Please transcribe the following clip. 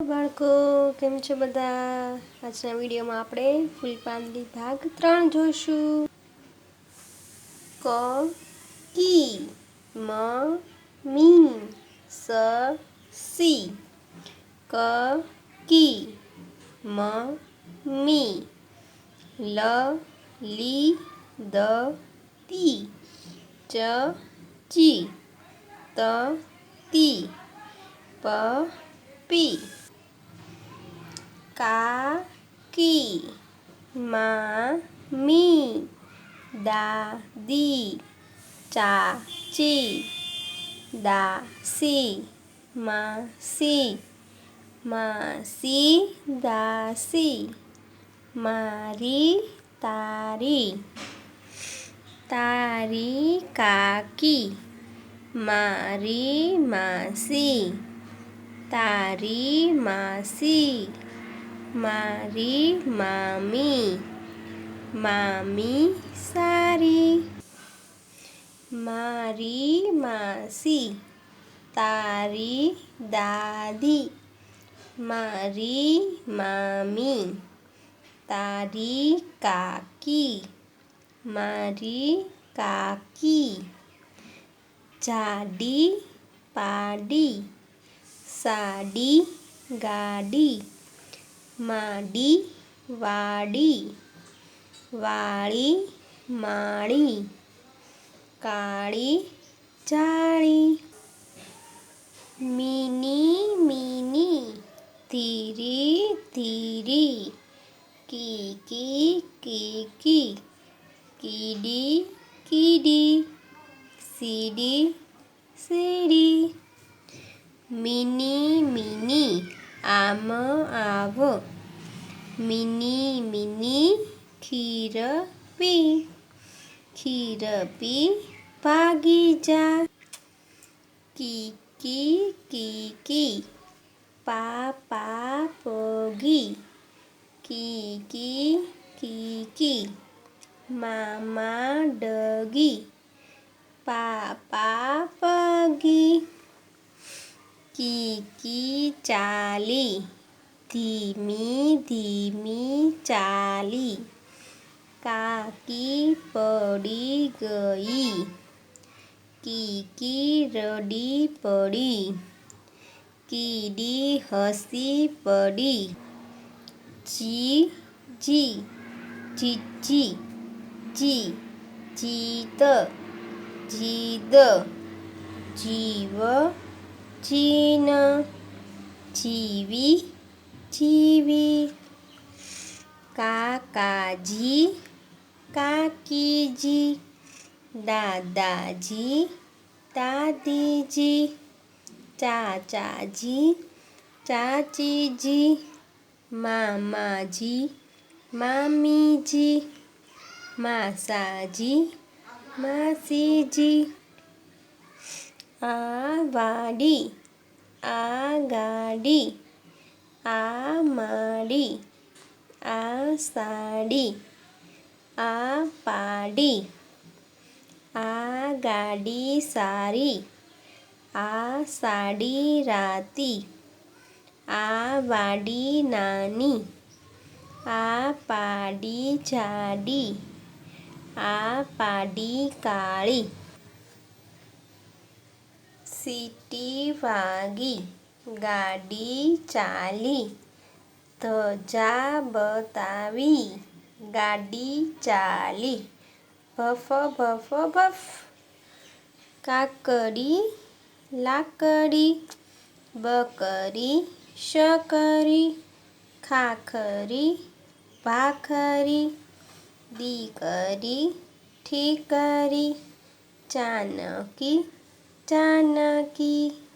બાળકો, કેમ છો બધા? આજના વિડીયોમાં આપણે ફૂલપાંદી ભાગ ત્રણ જોઈશું. ક, કી, મ મી સ, સી. ક, કી, મ, મી. લ, લી, દ, તી. ચ, ચી. ત, તી. પ, પી. કાકી મામી દાદી ચાચી દાસી માસી માસી દાસી મારી તારી તારી કાકી મારી માસી તારી માસી મારી મામી મામી સારી. મારી માસી, તારી દાદી. મારી મામી, તારી કાકી. મારી કાકી. જાડી પાડી, સાડી ગાડી. માડી, વાડી, વાળી, માણી, કાળી ચાળી મીની મીની, ધીરી ધીરી, કીકી કીકી, કીડી કીડી, સીડી સીડી, મિની મિની, આમ, આવ મિની મિની ખીર પી ખીર પી ભાગી જા. કીકી કીકી પા પા પગી કીકી કીકી મામા ડગી. પાપા પગી કીકી ચાલી. ધીમી ધીમી ચાલી. કાકી પડી ગઈ. કીકી રડી પડી. કીડી હસી પડી. જી જી જીજી જી જીત જીદ જીવ જીન જીવી જીવી કાકાજી કાકીજી દાદાજી દાદીજી ચાચાજી ચાચીજી મામાજી મામીજી માસાજી માસીજી આ વાડી આ ગાડી માડી આ સાડી આ પાડી આ ગાડી સારી આ સાડી રાતી આ વાડી નાની આ પાડી જાડી આ પાડી કાળી સીટી વાગી ગાડી ચાલી ધજા બતાવી. ગાડી ચાલી. ભફ ભફ ભફ. કાકડી, લાકડી. બકરી, શકરી. ખાખરી, ભાખરી. દીકરી, ઠીકરી. ચાનકી ચાનકી.